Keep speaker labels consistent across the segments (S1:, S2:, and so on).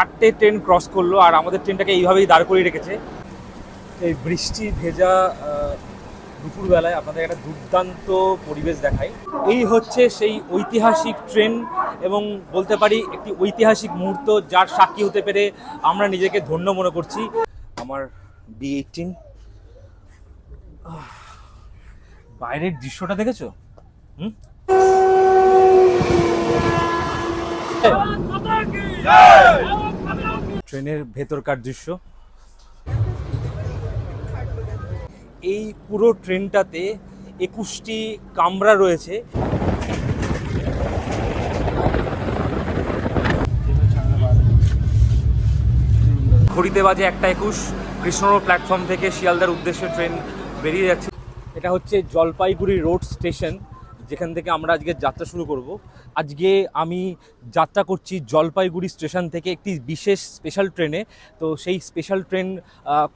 S1: চারটে train cross করল আর আমাদের ট্রেনটাকে এইভাবেই দাঁড় করিয়ে রেখেছে। এই বৃষ্টি ভেজা দুপুরবেলায় আপনাদের একটা দুর্দান্ত পরিবেশ দেখায়। এই হচ্ছে সেই ঐতিহাসিক ট্রেন এবং বলতে পারি একটি ঐতিহাসিক মুহূর্ত যার সাক্ষী হতে পেরে আমরা নিজেকে ধন্য মনে করছি। আমার বি এইটিন বাইরের দৃশ্যটা দেখেছ? হুম? ট্রেনের ভেতরকার দৃশ্য। এই পুরো ট্রেনটাতে একুশটি কামরা রয়েছে। ঘড়িতে বাজে একটা একুশ। কৃষ্ণনগর প্ল্যাটফর্ম থেকে শিয়ালদার উদ্দেশ্যে ট্রেন বেরিয়ে যাচ্ছে। এটা হচ্ছে জলপাইগুড়ি রোড স্টেশন, যেখান থেকে আমরা আজকে যাত্রা শুরু করব। আজকে আমি যাত্রা করছি জলপাইগুড়ি স্টেশন থেকে একটি বিশেষ স্পেশাল ট্রেনে তো সেই স্পেশাল ট্রেন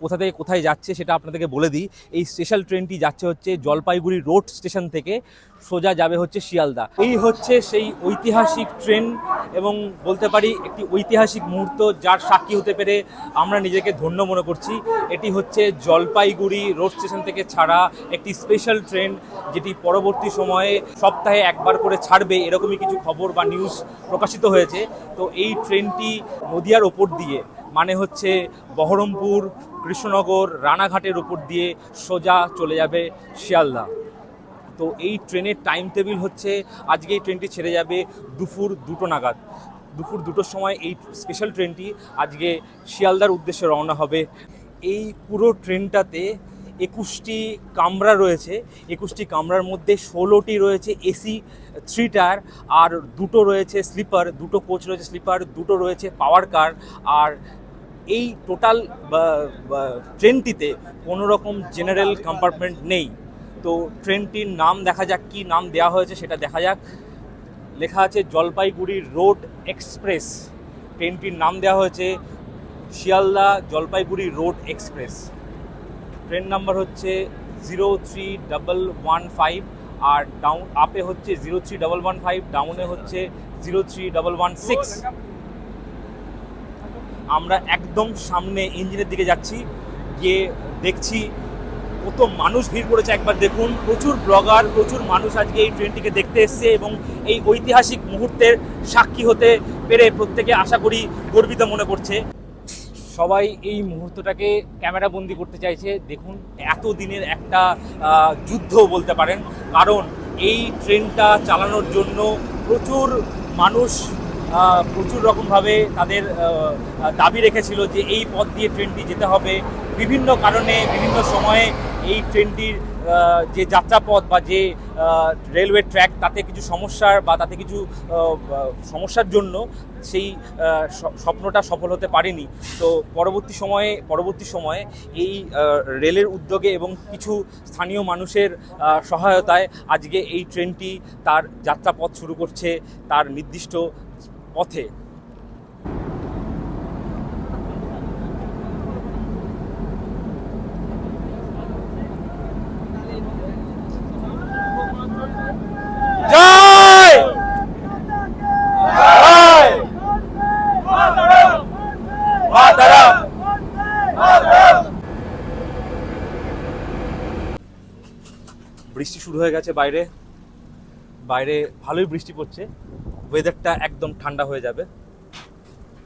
S1: কোথা থেকে কোথায় যাচ্ছে সেটা আপনাদেরকে বলে দিই। এই স্পেশাল ট্রেনটি যাচ্ছে হচ্ছে জলপাইগুড়ি রোড স্টেশন থেকে সোজা যাবে হচ্ছে শিয়ালদা। এই হচ্ছে সেই ঐতিহাসিক ট্রেন এবং বলতে পারি একটি ঐতিহাসিক মুহূর্ত যার সাক্ষী হতে পেরে আমরা নিজেকে ধন্য মনে করছি। এটি হচ্ছে জলপাইগুড়ি রোড স্টেশন থেকে ছাড়া একটি স্পেশাল ট্রেন যেটি পরবর্তী সময়ে সপ্তাহে একবার করে ছাড়বে, এরকমই কিছু খবর বা নিউজ প্রকাশিত হয়েছে, তো এই ট্রেনটি নদিয়ার ওপর দিয়ে মানে হচ্ছে বহরমপুর, কৃষ্ণনগর, রানাঘাটের ওপর দিয়ে সোজা চলে যাবে শিয়ালদা। তো এই ট্রেনের টাইম টেবিল হচ্ছে, আজকে এই ট্রেনটি ছেড়ে যাবে দুপুর দুটো নাগাদ। দুপুর দুটোর সময় এই স্পেশাল ট্রেনটি আজকে শিয়ালদার উদ্দেশ্যে রওনা হবে। এই পুরো ট্রেনটাতে একুশটি কামরা রয়েছে। একুশটি কামরার মধ্যে ষোলোটি রয়েছে এসি থ্রি টায়ার আর দুটো রয়েছে স্লিপার দুটো কোচ রয়েছে স্লিপার দুটো রয়েছে পাওয়ার কার আর এই টোটাল ট্রেনটিতে কোনো রকম জেনারেল কম্পার্টমেন্ট নেই। তো ট্রেনটির নাম দেখা যাক, কি নাম দেওয়া হয়েছে সেটা দেখা যাক। লেখা আছে জলপাইগুড়ি রোড এক্সপ্রেস। ট্রেনটির নাম দেওয়া হয়েছে Sealdah Jalpaiguri road express. Train number হচ্ছে zero three double one five আর ডাউন আপে হচ্ছে zero three double one five ডাউনে হচ্ছে zero three double one six. আমরা একদম সামনে ইঞ্জিনের দিকে যাচ্ছি গিয়ে দেখছি কত মানুষ ভিড় করেছে। একবার দেখুন প্রচুর ব্লগার প্রচুর মানুষ আজকে এই ট্রেনটিকে দেখতে এসছে এবং এই ঐতিহাসিক মুহূর্তের সাক্ষী হতে পেরে প্রত্যেকে আশা করি গর্বিত মনে করছে। সবাই এই মুহূর্তটাকে ক্যামেরা বন্দি করতে চাইছে। দেখুন এত দিনের একটা যুদ্ধ বলতে পারেন। কারণ এই ট্রেনটা চালানোর জন্য প্রচুর মানুষ প্রচুর রকমভাবে তাদের দাবি রেখেছিল যে এই পথ দিয়ে ট্রেনটি যেতে হবে। বিভিন্ন কারণে বিভিন্ন সময়ে এই ট্রেনটির যে যাত্রাপথ বা যে রেলওয়ে ট্র্যাক তাতে কিছু সমস্যার বা তাতে কিছু সমস্যার জন্য সেই স্বপ্নটা সফল হতে পারেনি। তো পরবর্তী সময়ে পরবর্তী সময়ে এই রেলের উদ্যোগে এবং কিছু স্থানীয় মানুষের সহায়তায় আজকে এই ট্রেনটি তার যাত্রাপথ শুরু করছে তার নির্দিষ্ট পথে। গেছে বাইরে। বাইরে ভালোই বৃষ্টি পড়ছে। ওয়েদারটা একদম ঠান্ডা হয়ে যাবে।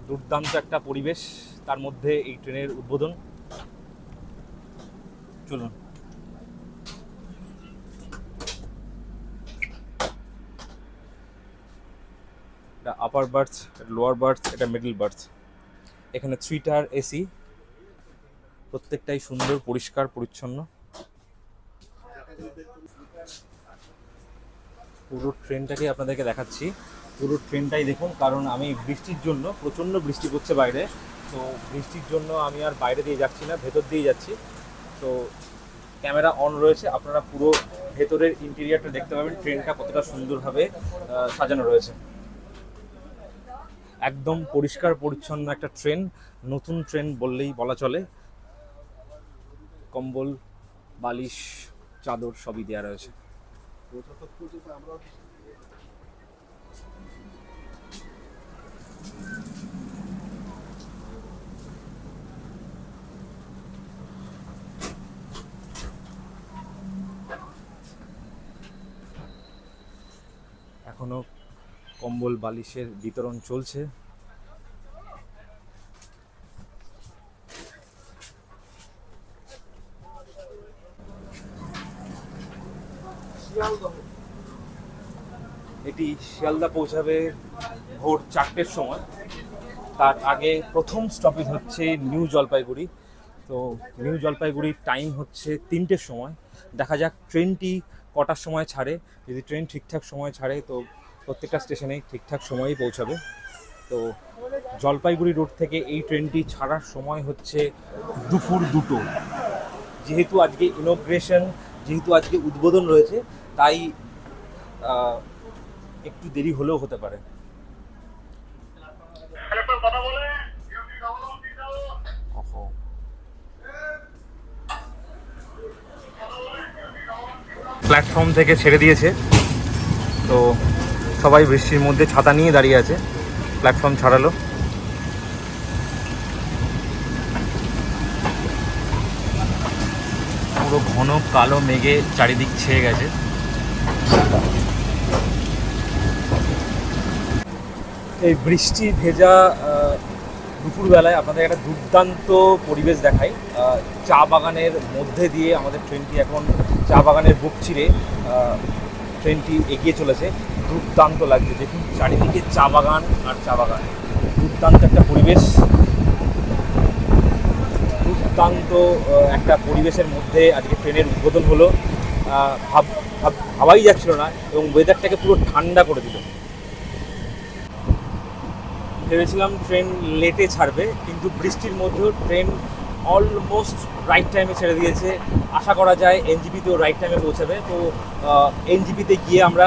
S1: দুর্দান্ত একটা পরিবেশ তার মধ্যে এই ট্রেনের উদ্বোধন। চলুন। এটা আপার বার্থ লোয়ার বার্থ এটা মিডল বার্থ এখানে থ্রি টায়ার এসি প্রত্যেকটাই সুন্দর, পরিষ্কার, পরিচ্ছন্ন। পুরো ট্রেনটাকে আপনাদেরকে দেখাচ্ছি। পুরো ট্রেনটাই দেখুন, কারণ আমি বৃষ্টির জন্য, প্রচণ্ড বৃষ্টি পড়ছে বাইরে। তো বৃষ্টির জন্য আমি আর বাইরে দিয়ে যাচ্ছি না, ভেতর দিয়ে যাচ্ছি। তো ক্যামেরা অন রয়েছে, আপনারা পুরো ভেতরের ইন্টেরিয়ারটা দেখতে পাবেন, ট্রেনটা কতটা সুন্দরভাবে সাজানো রয়েছে। একদম পরিষ্কার পরিচ্ছন্ন একটা ট্রেন, নতুন ট্রেন বললেই বলা চলে। কম্বল, বালিশ, চাদর সবই দেওয়া রয়েছে। এখনও কম্বল বালিশের বিতরণ চলছে। এটি শিয়ালদা পৌঁছাবে ভোর চারটের সময়। তার আগে প্রথম স্টপেজ হচ্ছে নিউ জলপাইগুড়ি। তো নিউ জলপাইগুড়ির টাইম হচ্ছে তিনটের সময়। দেখা যাক ট্রেনটি কটার সময় ছাড়ে। যদি ট্রেন ঠিকঠাক সময় ছাড়ে, তো প্রত্যেকটা স্টেশনেই ঠিকঠাক সময়েই পৌঁছাবে। তো জলপাইগুড়ি রোড থেকে এই ট্রেনটি ছাড়ার সময় হচ্ছে দুপুর দুটো। যেহেতু আজকে ইনোগ্রেশন যেহেতু আজকে উদ্বোধন রয়েছে তাই একটু দেরি হলেও হতে পারে। প্ল্যাটফর্ম থেকে ছেড়ে দিয়েছে। তো সবাই বৃষ্টির মধ্যে ছাতা নিয়ে দাঁড়িয়ে আছে। প্ল্যাটফর্ম ছাড়ালো। পুরো ঘন কালো মেঘে চারিদিক ছেয়ে গেছে। এই বৃষ্টি ভেজা দুপুরবেলায় আপনাদের একটা দুর্দান্ত পরিবেশ দেখাই। চা বাগানের মধ্যে দিয়ে আমাদের ট্রেনটি এখন চা বাগানের বুক চিরে ট্রেনটি এগিয়ে চলেছে। দুর্দান্ত লাগছে। দেখুন, চারিদিকে চা বাগান আর চা বাগান। দুর্দান্ত একটা পরিবেশ। দুর্দান্ত একটা পরিবেশের মধ্যে আজকে ট্রেনের উদ্বোধন হলো। ভাব, ভাব- ভাবাই যাচ্ছিল না এবং ওয়েদারটাকে পুরো ঠান্ডা করে দিল। ভেবেছিলাম ট্রেন লেটে ছাড়বে, কিন্তু বৃষ্টির মধ্যেও ট্রেন অলমোস্ট রাইট টাইমে ছেড়ে দিয়েছে। আশা করা যায় এনজিপিতেও রাইট টাইমে পৌঁছাবে। তো এনজিপিতে গিয়ে আমরা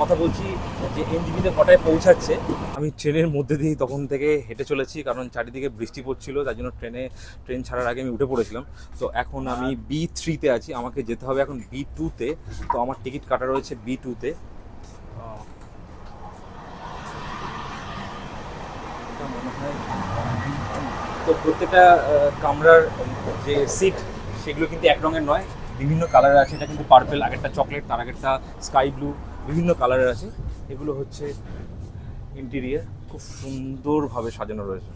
S1: কথা বলছি যে এনজিপিতে কটায় পৌঁছাচ্ছে। আমি ট্রেনের মধ্যে দিয়েই তখন থেকে হেঁটে চলেছি, কারণ চারিদিকে বৃষ্টি পড়ছিল, তার জন্য ট্রেনে, ট্রেন ছাড়ার আগে আমি উঠে পড়েছিলাম। তো এখন আমি বি থ্রিতে আছি, আমাকে যেতে হবে এখন বি টুতে তো আমার টিকিট কাটা রয়েছে বি টুতে মনে হয় তো প্রত্যেকটা কামরার যে সিট সেগুলো কিন্তু এক রঙের নয়। বিভিন্ন কালারের আছে, এটা কিন্তু পার্পেল আগেরটা চকলেট তার আগেরটা স্কাই ব্লু বিভিন্ন কালারের আছে। এগুলো হচ্ছে ইন্টেরিয়ার খুব সুন্দরভাবে সাজানো রয়েছে।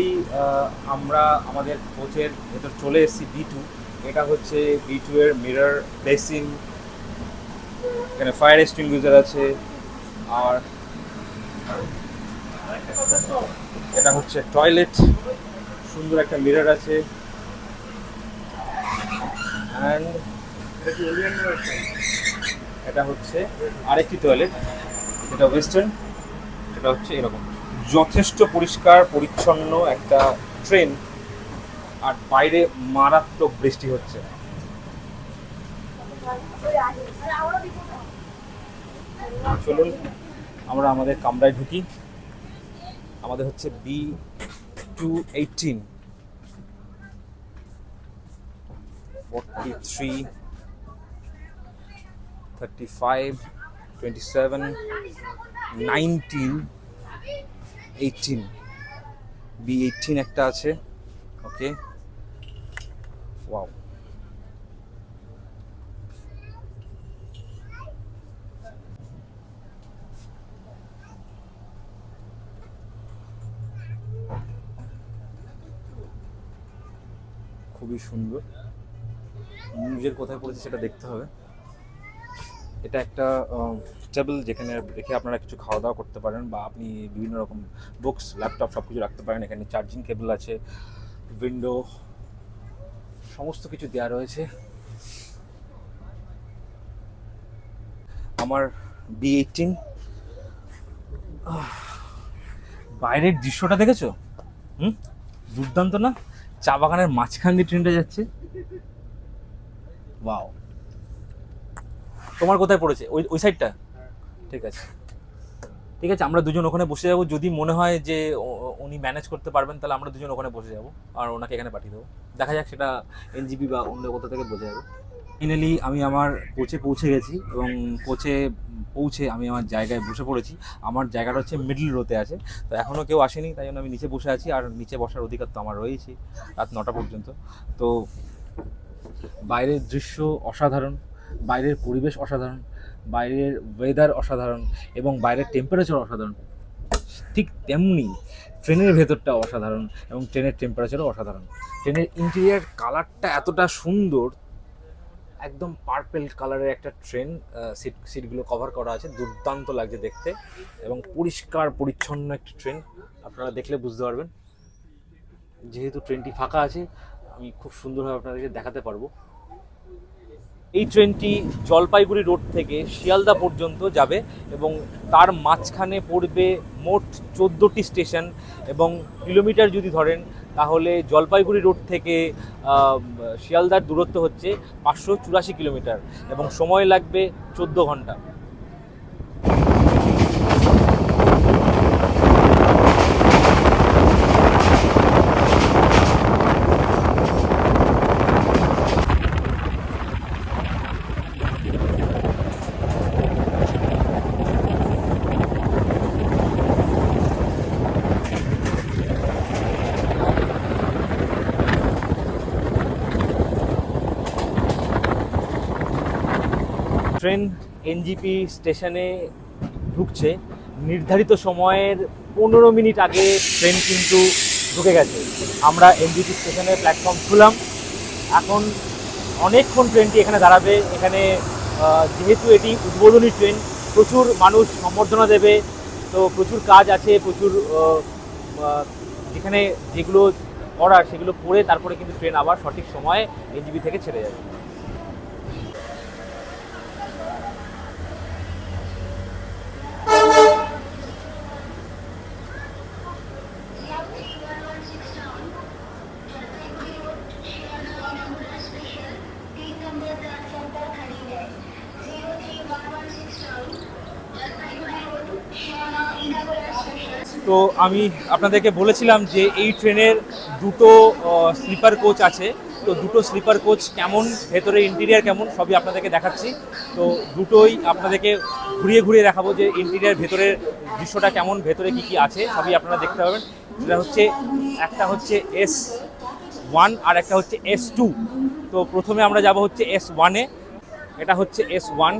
S1: এই আমরা আমাদের কোচের ভেতর চলে এসেছি বি টু এটা হচ্ছে বি টু এর মিরর বেসিন এখানে ফায়ার এক্সটিংগুইজার আছে। আর এটা হচ্ছে টয়লেট সুন্দর একটা মিরর আছে। এটা হচ্ছে আরেকটি টয়লেট এটা ওয়েস্টার্ন এটা হচ্ছে এরকম। যথেষ্ট পরিষ্কার, পরিচ্ছন্ন একটা ট্রেন আর বাইরে মারাত্মক বৃষ্টি হচ্ছে। চলুন, আমরা আমাদের কামরায় ঢুকি। আমাদের হচ্ছে B two eighteen forty three thirty five twenty seven nineteen eighteen B eighteen একটা আছে ওকে ওয়াও খুবই সুন্দর। নিউজের কোথায় পড়েছে সেটা দেখতে হবে। এটা একটা টেবিল যেখানে রেখে আপনারা কিছু খাওয়া দাওয়া করতে পারেন বা আপনি বিভিন্ন রকম বুকস ল্যাপটপ সব কিছু রাখতে পারেন। এখানে চার্জিং কেবল আছে উইন্ডো সমস্ত কিছু দেওয়া রয়েছে। আমার বি এইটিন বাইরের দৃশ্যটা দেখেছ? হুম? দুর্দান্ত না? চা বাগানের মাঝখান দিয়ে ট্রেনটা যাচ্ছে। ওয়াও তোমার কোথায় পড়েছে? ওই ওই সাইডটা ঠিক আছে। ঠিক আছে, আমরা দুজন ওখানে বসে যাব। যদি মনে হয় যে উনি ম্যানেজ করতে পারবেন, তাহলে আমরা দুজন ওখানে বসে যাব আর ওনাকে এখানে পাঠিয়ে দেবো। দেখা যাক সেটা এনজিপি বা অন্য কোথা থেকে বোঝা যাবে। ফাইনালি আমি আমার কোচে পৌঁছে গেছি এবং কোচে পৌঁছে আমি আমার জায়গায় বসে পড়েছি। আমার জায়গাটা হচ্ছে মিডল রোতে আছে। তো এখনও কেউ আসেনি, তাই জন্য আমি নিচে বসে আছি আর নিচে বসার অধিকার তো আমার রয়েছে রাত নটা পর্যন্ত। তো বাইরের দৃশ্য অসাধারণ। বাইরের পরিবেশ অসাধারণ, বাইরের ওয়েদার অসাধারণ এবং বাইরের টেম্পারেচার অসাধারণ। ঠিক তেমনি ট্রেনের ভেতরটা অসাধারণ এবং ট্রেনের টেম্পারেচারও অসাধারণ। ট্রেনের ইন্টেরিয়ার কালারটা এতটা সুন্দর, একদম পার্পেল কালারের একটা ট্রেন সিট সিটগুলো কভার করা আছে, দুর্দান্ত লাগছে দেখতে এবং পরিষ্কার, পরিচ্ছন্ন একটি ট্রেন আপনারা দেখলে বুঝতে পারবেন। যেহেতু ট্রেনটি ফাঁকা আছে, আমি খুব সুন্দরভাবে আপনাদেরকে দেখাতে পারব। এই ট্রেনটি জলপাইগুড়ি রোড থেকে শিয়ালদা পর্যন্ত যাবে এবং তার মাঝখানে পড়বে মোট চোদ্দোটি স্টেশন এবং কিলোমিটার যদি ধরেন, তাহলে জলপাইগুড়ি রোড থেকে শিয়ালদার দূরত্ব হচ্ছে পাঁচশো চুরাশি কিলোমিটার এবং সময় লাগবে চোদ্দ ঘণ্টা ট্রেন এনজিপি স্টেশনে ঢুকছে। নির্ধারিত সময়ের পনেরো মিনিট আগে ট্রেন কিন্তু ঢুকে গেছে। আমরা এনজিপি স্টেশনে প্ল্যাটফর্ম খুলাম এখন অনেকক্ষণ ট্রেনটি এখানে দাঁড়াবে। এখানে যেহেতু এটি উদ্বোধনী ট্রেন, প্রচুর মানুষ সম্বর্ধনা দেবে। তো প্রচুর কাজ আছে, প্রচুর যেখানে যেগুলো করার সেগুলো করে তারপরে কিন্তু ট্রেন আবার সঠিক সময়ে এনজিবি থেকে ছেড়ে যাবে। তো আমি আপনাদেরকে বলেছিলাম যে এই ট্রেনের দুটো স্লিপার কোচ আছে। তো দুটো স্লিপার কোচ কেমন, ভেতরে ইন্টেরিয়ার কেমন, সবই আপনাদেরকে দেখাচ্ছি। তো দুটোই আপনাদেরকে ঘুরিয়ে ঘুরিয়ে দেখাবো যে ইন্টেরিয়ার ভেতরের দৃশ্যটা কেমন, ভেতরে কি কি আছে, সবই আপনারা দেখতে পাবেন। সেটা হচ্ছে, একটা হচ্ছে এস ওয়ান আর একটা হচ্ছে এস টু তো প্রথমে আমরা যাব হচ্ছে এস ওয়ানে এটা হচ্ছে এস ওয়ান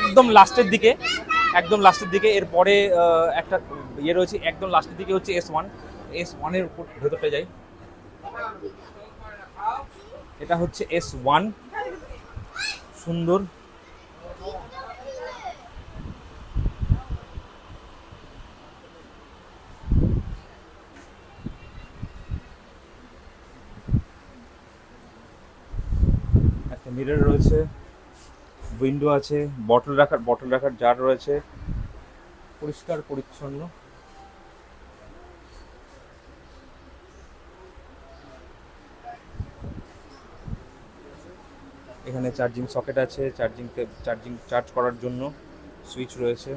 S1: একদম লাস্টের দিকে, একদম লাস্টের দিকে, এরপরে একটা ইয়ে রয়েছে, একদম লাস্টের দিকে হচ্ছে এস ওয়ান এস ওয়ানের উপর ভেতরটা যাই। এটা হচ্ছে এস ওয়ান সুন্দর। একটা মিরর রয়েছে। উইন্ডো আছে বটল রাখার বটল রাখার জার রয়েছে। পরিষ্কার, পরিচ্ছন্ন। এখানে চার্জিং সকেট আছে চার্জিং চার্জিং চার্জ করার জন্য সুইচ রয়েছে।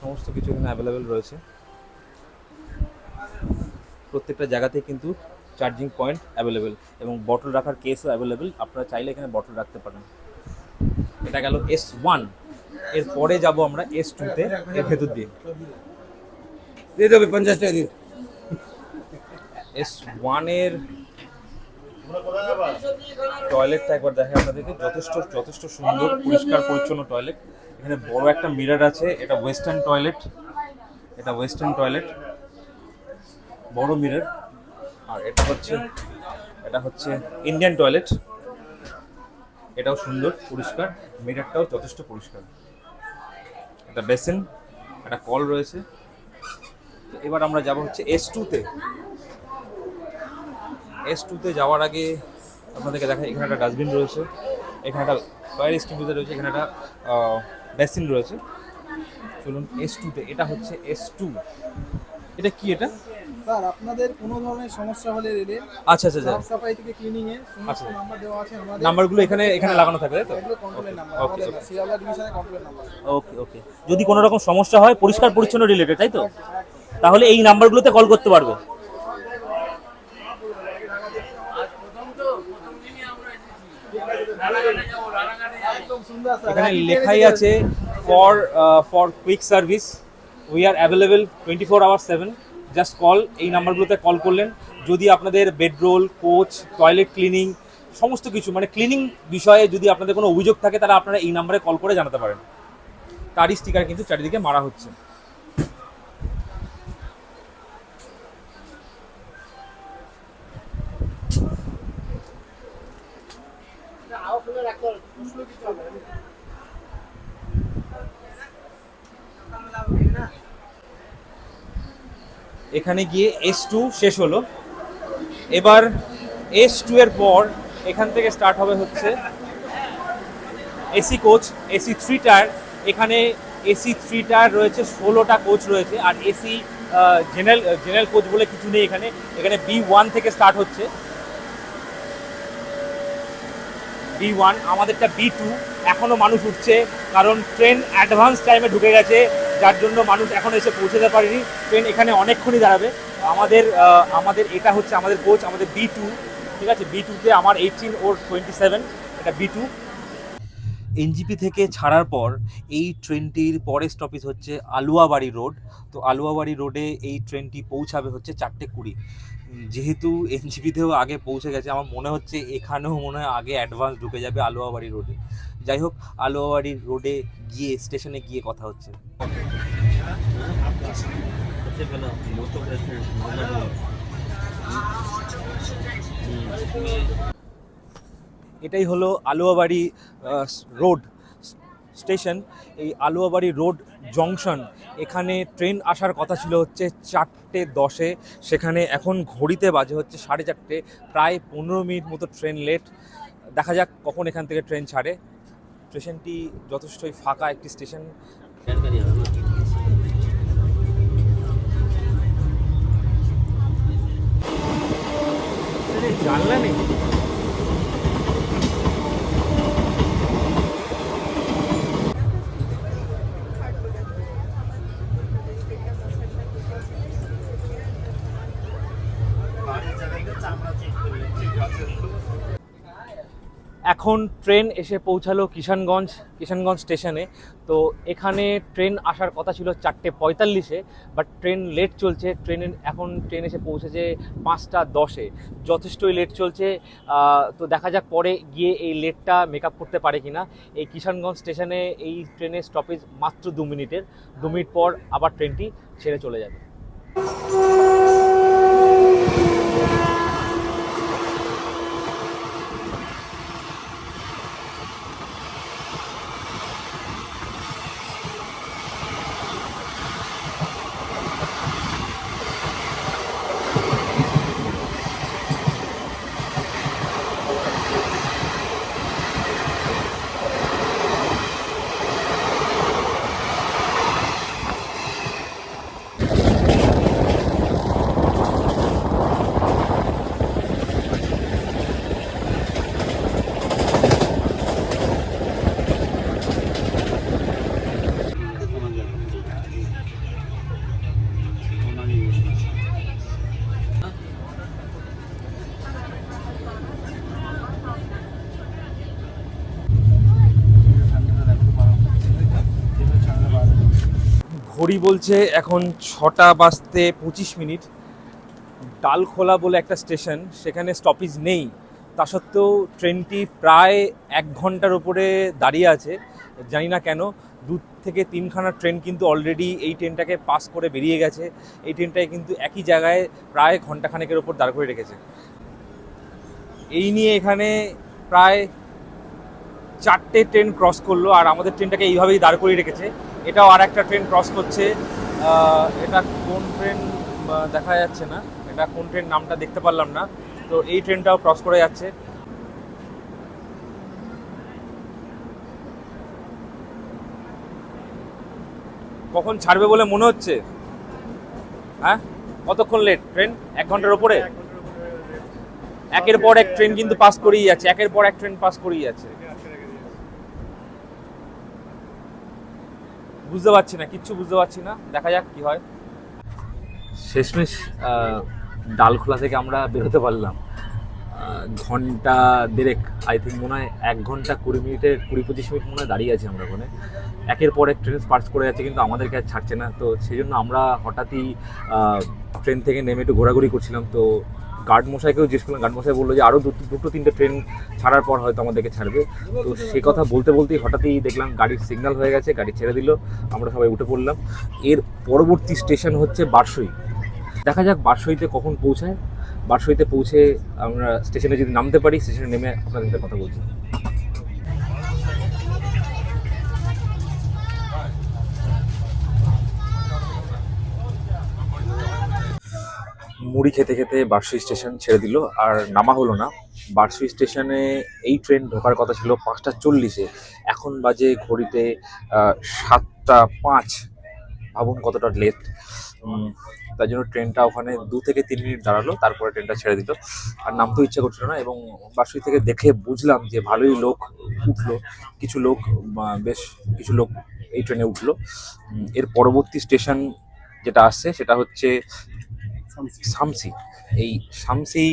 S1: সমস্ত কিছু এখানে অ্যাভেলেবেল রয়েছে। প্রত্যেকটা জায়গাতেই কিন্তু চার্জিং পয়েন্ট অ্যাভেলেবেল এবং বটল রাখার কেসও অ্যাভেলেবেল আপনারা চাইলে এখানে বটল রাখতে পারেন। এটা গেল এস ওয়ানের পরে যাব আমরা এস টুতে এর ভেতর দিয়ে।
S2: দিয়ে দেবে পঞ্চাশ টাকা দিন
S1: এস ওয়ানের টয়লেটটা একবার দেখে আপনাদেরকে। যথেষ্ট যথেষ্ট সুন্দর পরিষ্কার পরিচ্ছন্ন টয়লেট এখানে বড় একটা মিরর আছে এটা ওয়েস্টার্ন টয়লেট এটা ওয়েস্টার্ন টয়লেট বড় মিরর আর এটা হচ্ছে এটা হচ্ছে ইন্ডিয়ান টয়লেট এটাও সুন্দর, পরিষ্কার, মিররটাও যথেষ্ট পরিষ্কার। একটা বেসিন, একটা কল রয়েছে। এবার আমরা যাব হচ্ছে এস টুতে এস টুতে যাওয়ার আগে আপনাদেরকে দেখা এখানে একটা ডাস্টবিন রয়েছে, এখানে একটা ফায়ার এক্সটিংগুইজার রয়েছে এখানে একটা বেসিন রয়েছে। চলুন এস টুতে এটা হচ্ছে এস টু এটা কি এটা?
S3: স্যার আপনাদের কোনো ধরনের সমস্যা হলে রেলে
S1: আচ্ছা আচ্ছা আচ্ছা।
S3: সাফ সাফাই থেকে ক্লিনিং এ
S1: আচ্ছা।
S3: সমস্ত নাম্বার দেওয়া আছে আমাদের।
S1: নাম্বারগুলো এখানে এখানে লাগানো থাকবে তাই তো?
S3: এগুলো কন্ট্রোলের নাম্বার
S1: ওকে
S3: আমাদের না শিয়ালদা ডিভিশনে কন্ট্রোলের নাম্বার
S1: ওকে ওকে যদি কোনো রকম সমস্যা হয় পরিষ্কার পরিচ্ছন্ন রিলেটেড তাই তো? তাহলে এই নাম্বারগুলোতে কল করতে পারবে। এখানে লেখাই আছে। For for quick service we are available twenty four hour seven just call এই নাম্বারগুলোতে কল করলেন। যদি আপনাদের বেডরোল কোচ টয়লেট ক্লিনিং সমস্ত কিছু মানে ক্লিনিং বিষয়ে যদি আপনাদের কোনো অভিযোগ থাকে, তাহলে আপনারা এই নাম্বারে কল করে জানাতে পারেন। তারই স্টিকার কিন্তু চারিদিকে মারা হচ্ছে। এখানে গিয়ে এস টু শেষ হলো। এবার এস টু এর পর এখান থেকে স্টার্ট হবে হচ্ছে AC coach AC three tier এখানে এসি থ্রি টায়ার রয়েছে, ষোলোটা কোচ রয়েছে। আর এসি জেনারেল জেনারেল কোচ বলে কিছু নেই এখানে। এখানে বি ওয়ান থেকে স্টার্ট হচ্ছে। বি ওয়ান আমাদেরটা বি টু এখনও মানুষ উঠছে, কারণ ট্রেন অ্যাডভান্স টাইমে ঢুকে গেছে। যার জন্য মানুষ এখন এসে পৌঁছতে পারেনি। ট্রেন এখানে অনেকক্ষণই দাঁড়াবে। আমাদের আমাদের এটা হচ্ছে আমাদের কোচ আমাদের বি টু ঠিক আছে? বি টুতে আমার এইটিন ওর টোয়েন্টি সেভেন এটা বি টু এনজিপি থেকে ছাড়ার পর এই ট্রেনটির পরের স্টপেজ হচ্ছে আলুয়াবাড়ি রোড তো আলুয়াবাড়ি রোডে এই ট্রেনটি পৌঁছাবে হচ্ছে চারটে কুড়ি। যেহেতু এনজিপিতেও আগে পৌঁছে গেছে, আমার মনে হচ্ছে এখানেও মনে হয় আগে অ্যাডভান্স ঢুকে যাবে আলুয়াবাড়ি রোডে যাই হোক, আলুয়াবাড়ি রোডে গিয়ে স্টেশনে গিয়ে কথা হচ্ছে। এটাই হলো আলুয়াবাড়ি রোড স্টেশন এই আলুয়াবাড়ি রোড জংশন এখানে ট্রেন আসার কথা ছিল হচ্ছে চারটে দশে। সেখানে এখন ঘড়িতে বাজে হচ্ছে সাড়ে চারটে, প্রায় পনেরো মিনিট মতো ট্রেন লেট দেখা যাক কখন এখান থেকে ট্রেন ছাড়ে। স্টেশনটি যথেষ্টই ফাঁকা একটি স্টেশন। জানলা নেই। এখন ট্রেন এসে পৌঁছালো কিষানগঞ্জ কিষানগঞ্জ স্টেশনে তো এখানে ট্রেন আসার কথা ছিল চারটে পঁয়তাল্লিশে বাট ট্রেন লেট চলছে। ট্রেনে এখন ট্রেন এসে পৌঁছেছে পাঁচটা দশে। যথেষ্টই লেট চলছে। তো দেখা যাক পরে গিয়ে এই লেটটা মেক আপ করতে পারে কিনা। এই কিষানগঞ্জ স্টেশনে এই ট্রেনের স্টপেজ মাত্র দু মিনিটের। দু মিনিট পর আবার ট্রেনটি ছেড়ে চলে যাবে। ঘড়ি বলছে এখন ছটা বাজতে পঁচিশ মিনিট। ডালখোলা বলে একটা স্টেশন, সেখানে স্টপেজ নেই। তা সত্ত্বেও ট্রেনটি প্রায় এক ঘণ্টার উপরে দাঁড়িয়ে আছে, জানি না কেন। দু থেকে তিনখানা ট্রেন কিন্তু অলরেডি এই ট্রেনটাকে পাস করে বেরিয়ে গেছে। এই ট্রেনটাকে কিন্তু একই জায়গায় প্রায় ঘন্টাখানেকের ওপর দাঁড় করে রেখেছে। এই নিয়ে এখানে প্রায় চারটে ট্রেন ক্রস করল আর আমাদের ট্রেনটাকে এইভাবেই দাঁড় করিয়ে রেখেছে। এটাও আর একটা ট্রেন ক্রস করছে। এটা কোন ট্রেন দেখা যাচ্ছে না। এটা কোন ট্রেন নামটা দেখতে পারলাম না। তো এই ট্রেনটাও ক্রস করে যাচ্ছে। কখন ছাড়বে বলে মনে হচ্ছে? হ্যাঁ? কতক্ষণ লেট ট্রেন এক ঘণ্টার ওপরে একের পর এক ট্রেন কিন্তু পাস করেই যাচ্ছে। একের পর এক ট্রেন পাস করেই যাচ্ছে। বুঝতে পারছি না, কিচ্ছু বুঝতে পারছি না। দেখা যাক কি হয়। শেষমেশ ডালখোলা থেকে আমরা বেরোতে পারলাম। ঘণ্টা দেড়েক আই থিঙ্ক মনে হয় এক ঘণ্টা কুড়ি মিনিটের কুড়ি পঁচিশ মিনিট মনে হয় দাঁড়িয়ে আছি আমরা ওখানে। একের পর এক ট্রেন পার্স করে যাচ্ছে, কিন্তু আমাদেরকে আর ছাড়ছে না। তো সেই জন্য আমরা হঠাৎই ট্রেন থেকে নেমে একটু ঘোরাঘুরি করছিলাম। তো গার্ড মশাইকেও জিজ্ঞেস করলাম গার্ড মশাই বলল যে আরও দুটো তিনটে ট্রেন ছাড়ার পর হয়তো আমাদেরকে ছাড়বে। তো সে কথা বলতে বলতেই হঠাৎই দেখলাম গাড়ির সিগনাল হয়ে গেছে, গাড়ি ছেড়ে দিল, আমরা সবাই উঠে পড়লাম। এর পরবর্তী স্টেশন হচ্ছে বারসই। দেখা যাক বারসইতে কখন পৌঁছায়। বারসইতে পৌঁছে আমরা স্টেশনে যদি নামতে পারি স্টেশনে নেমে আপনাদের সাথে কথা বলছি। মুড়ি খেতে খেতে বারসই স্টেশন ছেড়ে দিল, আর নামা হলো না। বারসই স্টেশনে এই ট্রেন ঢোকার কথা ছিল পাঁচটা চল্লিশে। এখন বাজে ঘড়িতে সাতটা পাঁচ। ভাবুন কতটা লেট তার জন্য ট্রেনটা ওখানে দু থেকে তিন মিনিট দাঁড়াল, তারপরে ট্রেনটা ছেড়ে দিল। আর নামতেও ইচ্ছা করছিল না, এবং বাসুই থেকে দেখে বুঝলাম যে ভালোই লোক উঠল। কিছু লোক বেশ কিছু লোক এই ট্রেনে উঠল। এর পরবর্তী স্টেশন যেটা আসছে, সেটা হচ্ছে শামসি। এই শামসি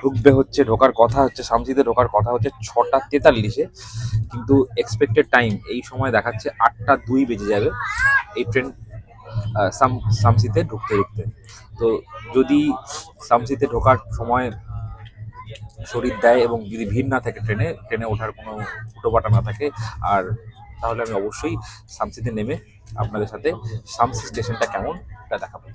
S1: ঢুকবে হচ্ছে, ঢোকার কথা হচ্ছে, শামসিতে ঢোকার কথা হচ্ছে ছটা তেতাল্লিশে, কিন্তু এক্সপেক্টেড টাইম এই সময় দেখাচ্ছে আটটা দুই বেজে যাবে এই ট্রেন সাম সামসিতে ঢুকতে ঢুকতে। তো যদি সামসিতে ঢোকার সময় শরীর দেয় এবং যদি ভিড় না থাকে ট্রেনে ট্রেনে ওঠার কোনো হুটোপাটা না থাকে, আর তাহলে আমি অবশ্যই সামসিতে নেমে আপনাদের সাথে সামসি স্টেশনটা কেমন এটা দেখাবো।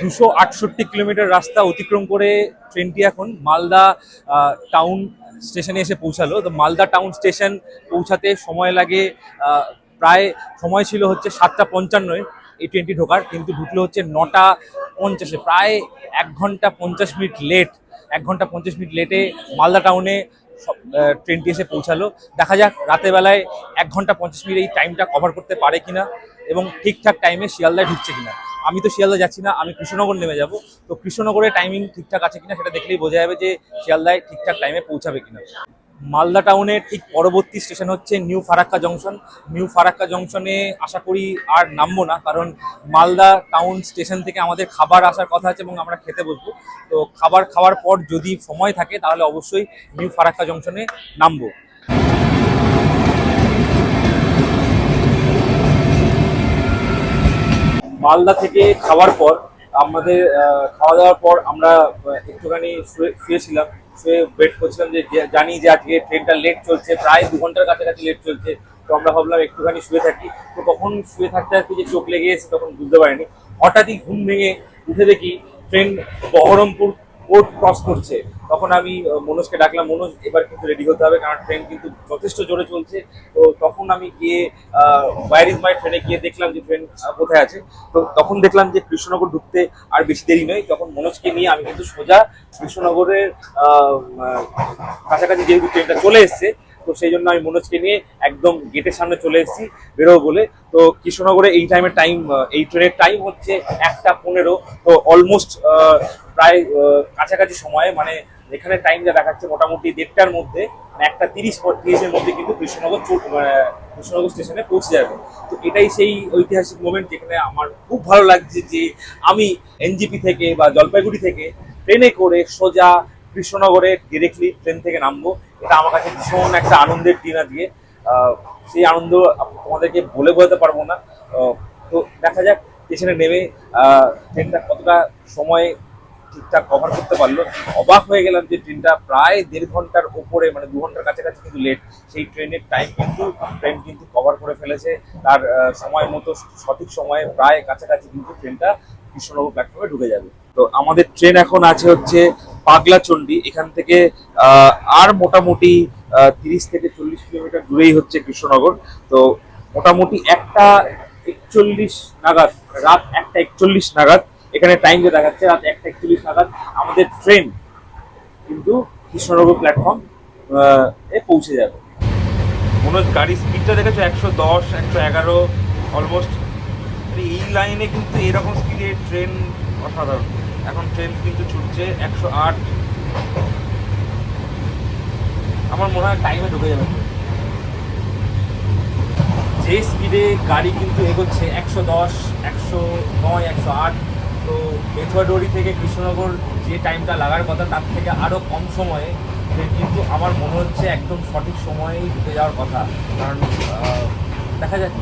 S1: দুশো আটষট্টি কিলোমিটার রাস্তা অতিক্রম করে ট্রেনটি এখন মালদা টাউন স্টেশনে এসে পৌঁছালো। তো মালদা টাউন স্টেশন পৌঁছাতে সময় লাগে প্রায় সময় ছিল হচ্ছে সাতটা পঞ্চান্নয়। এই ট্রেনটি ঢোকার, কিন্তু ঢুকলো হচ্ছে নটা পঞ্চাশে। প্রায় এক ঘণ্টা পঞ্চাশ মিনিট লেট এক ঘণ্টা পঞ্চাশ মিনিট লেটে মালদা টাউনে ট্রেনটি এসে পৌঁছালো। দেখা যাক রাতের বেলায় এক ঘণ্টা পঞ্চাশ মিনিট এই টাইমটা কভার করতে পারে কিনা এবং ঠিকঠাক টাইমে শিয়ালদায় ঢুকছে কিনা। আমি তো শিয়ালদা যাচ্ছি না, আমি কৃষ্ণনগর নেমে যাব। তো কৃষ্ণনগরের টাইমিং ঠিকঠাক আছে কিনা সেটা দেখলেই বোঝা যাবে যে শিয়ালদায় ঠিকঠাক টাইমে পৌঁছাবে কিনা। মালদা টাউনের ঠিক পরবর্তী স্টেশন হচ্ছে new Farakka junction new Farakka জংশনে আশা করি আর নামবো না, কারণ মালদা টাউন স্টেশন থেকে আমাদের খাবার আসার কথা আছে এবং আমরা খেতে বসবো। তো খাবার খাওয়ার পর যদি সময় থাকে তাহলে অবশ্যই নিউ ফারাক্কা জংশনে নামবো। মালদা থেকে খাওয়ার পর, আমাদের খাওয়া দাওয়ার পর আমরা একটুখানি শুয়ে, শুয়েছিলাম, শুয়ে ওয়েট করছিলাম যে জানি যে আজকে ট্রেনটা লেট চলছে, প্রায় দু ঘণ্টার কাছাকাছি লেট চলছে, তো আমরা ভাবলাম একটুখানি শুয়ে থাকি। তো তখন শুয়ে থাকতে থাকতে যে চোখ লেগে এসে তখন বুঝতে পারিনি। হঠাৎই ঘুম ভেঙে উঠে দেখি ট্রেন বহরমপুর কোর্ট ক্রস করছে। তখন আমি মনোজকে ডাকলাম, মনোজ, এবার কিন্তু রেডি হতে হবে, কারণ ট্রেন কিন্তু যথেষ্ট জোরে চলছে। তো তখন আমি গিয়ে ইজ মাই ট্রেনে গিয়ে দেখলাম যে ট্রেন কোথায় আছে। তো তখন দেখলাম যে কৃষ্ণনগর ঢুকতে আর বেশি দেরি নয়। তখন মনোজকে নিয়ে আমি কিন্তু সোজা কৃষ্ণনগরের কাছাকাছি যেহেতু ট্রেনটা চলে এসছে, তো সেই জন্য আমি মনোজকে নিয়ে একদম গেটের সামনে চলে এসেছি, বেরোবো বলে। তো কৃষ্ণনগরে এই টাইমের টাইম এই ট্রেনের টাইম হচ্ছে একটা পনেরো। তো অলমোস্ট প্রায় কাছাকাছি সময়ে মানে এখানে টাইম যা দেখাচ্ছে মোটামুটি দেড়টার মধ্যে মানে একটা তিরিশ তিরিশের মধ্যে কিন্তু কৃষ্ণনগর আহ, কৃষ্ণনগর স্টেশনে পৌঁছে যাবে। তো এটাই সেই ঐতিহাসিক মোমেন্ট যেখানে আমার খুব ভালো লাগছে যে আমি এনজিপি থেকে বা জলপাইগুড়ি থেকে ট্রেনে করে সোজা কৃষ্ণনগরে ডিরেক্টলি ট্রেন থেকে নামবো। এটা আমার কাছে ভীষণ একটা আনন্দের আজকে। আহ, সেই আনন্দ তোমাদেরকে বলে বোঝাতে পারব না। তো দেখা যাক স্টেশনে নেমে ট্রেনটা কতটা সময় ঠিকঠাক কভার করতে পারল অবাক হয়ে গেলাম যে ট্রেনটা প্রায় দেড় ঘণ্টার ওপরে মানে দু ঘণ্টার কাছাকাছি কিন্তু লেট সেই ট্রেনের টাইম কিন্তু ট্রেন কিন্তু কভার করে ফেলেছে। তার সময় মতো সঠিক সময়ে প্রায় কাছাকাছি কিন্তু ট্রেনটা কৃষ্ণনগর প্ল্যাটফর্মে ঢুকে যাবে। তো আমাদের ট্রেন এখন আছে হচ্ছে পাগলাচন্ডী এখান থেকে আর মোটামুটি তিরিশ থেকে চল্লিশ কিলোমিটার দূরেই হচ্ছে কৃষ্ণনগর। তো মোটামুটি একটা একচল্লিশ নাগাদ, রাত একটা একচল্লিশ নাগাদ এখানে টাইম যে দেখাচ্ছে, রাত একটা একচল্লিশ নাগাদ আমাদের ট্রেন কিন্তু কৃষ্ণনগর প্ল্যাটফর্ম এ পৌঁছে যাবে। মনে গাড়ির স্পিডটা দেখেছ? একশো দশ, একশো এগারো অলমোস্ট এই লাইনে কিন্তু এরকম স্পিডে ট্রেন অসাধারণ। এখন ট্রেন কিন্তু ছুটছে একশো আট। আমার মনে হয় টাইমে ঢুকে যাবে। যে স্পিডে গাড়ি কিন্তু এগোচ্ছে, একশো দশ, একশো নয়, একশো আট তো মেথুয়াডোরি থেকে কৃষ্ণনগর যে টাইমটা লাগার কথা, তার থেকে আরও কম সময়ে কিন্তু আমার মনে হচ্ছে একদম সঠিক সময়েই ঢুকে যাওয়ার কথা। কারণ দেখা যাক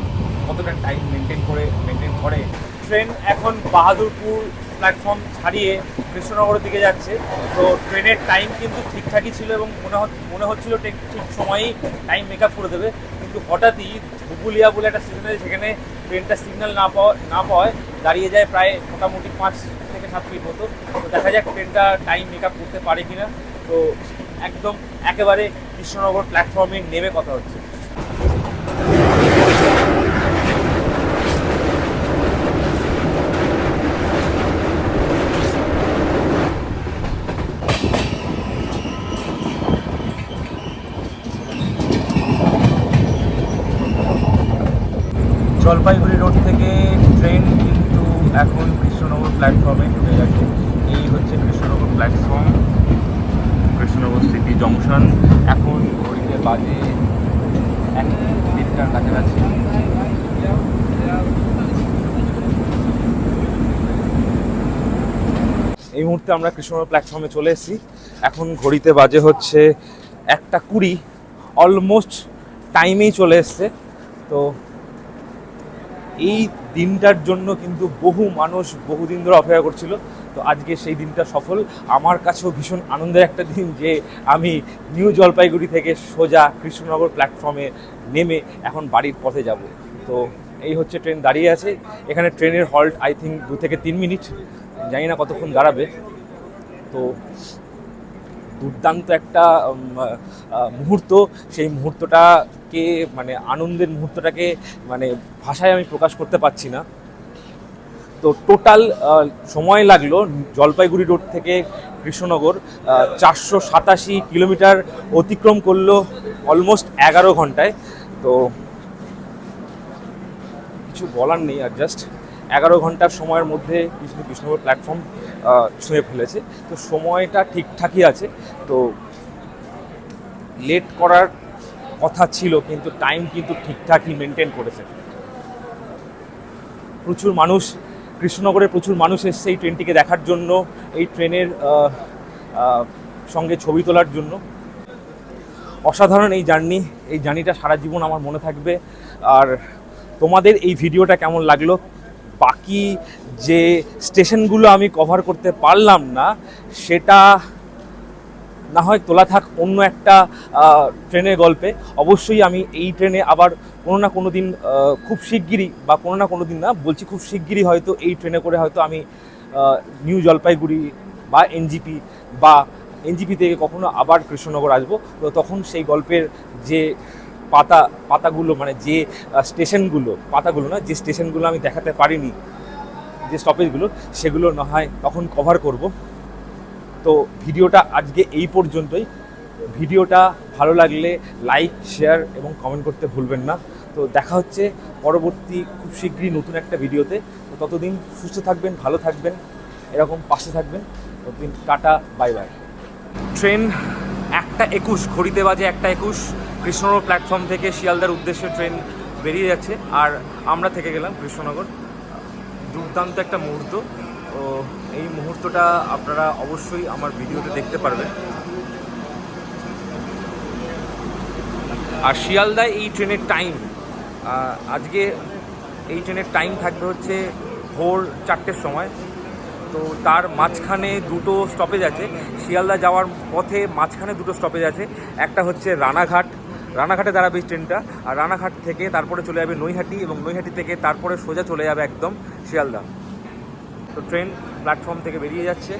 S1: কতটা টাইম মেনটেন করে মেনটেন করে। ট্রেন এখন বাহাদুরপুর প্ল্যাটফর্ম ছাড়িয়ে কৃষ্ণনগরের দিকে যাচ্ছে। তো ট্রেনের টাইম কিন্তু ঠিকঠাকই ছিল এবং মনে মনে হচ্ছিল ঠিক সময়েই টাইম মেক আপ করে দেবে। কিন্তু হঠাৎই ধুপুলিয়া বলে একটা আছে, সেখানে ট্রেনটা সিগন্যাল না পাওয়া, না পাওয়ায় দাঁড়িয়ে যায় প্রায় মোটামুটি পাঁচ থেকে সাত মিনিট মতো। তো দেখা যাক ট্রেনটা টাইম মেক আপ করতে পারে কি না তো একদম একেবারে কৃষ্ণনগর প্ল্যাটফর্মে নেমে কথা হচ্ছে। জলপাইগুড়ি রোড থেকে এখন কৃষ্ণনগর প্ল্যাটফর্মে ঢুকে গেছে। এই হচ্ছে Krishnanagar platform Krishnanagar city junction এখন ঘড়িতে বাজে এক দেড়টার কাছাকাছি। এই মুহূর্তে আমরা কৃষ্ণনগর প্ল্যাটফর্মে চলে এসেছি। এখন ঘড়িতে বাজে হচ্ছে একটা কুড়ি। অলমোস্ট টাইমেই চলে এসছে। তো এই দিনটার জন্য কিন্তু বহু মানুষ বহুদিন ধরে অপেক্ষা করছিল। তো আজকে সেই দিনটা সফল। আমার কাছেও ভীষণ আনন্দের একটা দিন যে আমি নিউ জলপাইগুড়ি থেকে সোজা কৃষ্ণনগর প্ল্যাটফর্মে নেমে এখন বাড়ির পথে যাব। তো এই হচ্ছে ট্রেন দাঁড়িয়ে আছে। এখানে ট্রেনের হল্ট আই থিঙ্ক দু থেকে তিন মিনিট। জানি না কতক্ষণ দাঁড়াবে। তো দুর্দান্ত একটা মুহূর্ত। সেই মুহূর্তটাকে মানে আনন্দের মুহূর্তটাকে মানে ভাষায় আমি প্রকাশ করতে পারছি না। তো টোটাল সময় লাগল জলপাইগুড়ি রোড থেকে কৃষ্ণনগর চারশো সাতাশি কিলোমিটার অতিক্রম করল অলমোস্ট এগারো ঘন্টায়। তো কিছু বলার নেই আর জাস্ট এগারো ঘণ্টার সময়ের মধ্যে কৃষ্ণনগর প্ল্যাটফর্ম ছুঁয়ে ফেলেছে। তো সময়টা ঠিকঠাকই আছে। তো লেট করার কথা ছিল, কিন্তু টাইম কিন্তু ঠিকঠাকই মেনটেন করেছে। প্রচুর মানুষ, কৃষ্ণনগরে প্রচুর মানুষ এসছে এই ট্রেনটিকে দেখার জন্য, এই ট্রেনের সঙ্গে ছবি তোলার জন্য। অসাধারণ এই জার্নি, এই জার্নিটা সারা জীবন আমার মনে থাকবে। আর তোমাদের এই ভিডিওটা কেমন লাগল? বাকি যে স্টেশনগুলো আমি কভার করতে পারলাম না, সেটা না হয় তোলা থাক অন্য একটা ট্রেনের গল্পে। অবশ্যই আমি এই ট্রেনে আবার কোনো না কোনো দিন খুব শিগগিরই বা কোনো না কোনো দিন না, বলছি খুব শিগগিরই হয়তো এই ট্রেনে করে হয়তো আমি নিউ জলপাইগুড়ি বা এনজিপি বা এনজিপি থেকে কখনো আবার কৃষ্ণনগর আসব। তো তখন সেই গল্পের যে পাতা, পাতাগুলো মানে যে স্টেশনগুলো, পাতাগুলো না, যে স্টেশনগুলো আমি দেখাতে পারিনি, যে স্টপেজগুলো সেগুলো না হয় তখন কভার করব। তো ভিডিওটা আজকে এই পর্যন্তই। ভিডিওটা ভালো লাগলে লাইক শেয়ার এবং কমেন্ট করতে ভুলবেন না। তো দেখা হচ্ছে পরবর্তী খুব শীঘ্রই নতুন একটা ভিডিওতে। তো ততদিন সুস্থ থাকবেন, ভালো থাকবেন, এরকম পাশে থাকবেন। ততদিন টাটা বাই বাই ট্রেন একটা একুশ, ঘড়িতে বাজে একটা একুশ। কৃষ্ণনগর প্ল্যাটফর্ম থেকে শিয়ালদার উদ্দেশ্যে ট্রেন বেরিয়ে যাচ্ছে। আর আমরা থেকে গেলাম কৃষ্ণনগর। দুর্দান্ত একটা মুহূর্ত। তো এই মুহূর্তটা আপনারা অবশ্যই আমার ভিডিওতে দেখতে পারবেন। আর শিয়ালদায় এই ট্রেনের টাইম আজকে এই ট্রেনের টাইম থাকবে হচ্ছে ভোর চারটের সময়। তো তার মাঝখানে দুটো স্টপেজ আছে। শিয়ালদা যাওয়ার পথে মাঝখানে দুটো স্টপেজ আছে। একটা হচ্ছে রানাঘাট রানাঘাটে দাঁড়াবে ট্রেনটা আর রানাঘাট থেকে তারপরে চলে যাবে নৈহাটি এবং নৈহাটি থেকে তারপরে সোজা চলে যাবে একদম শিয়ালদা। তো ট্রেন প্ল্যাটফর্ম থেকে বেরিয়ে যাচ্ছে।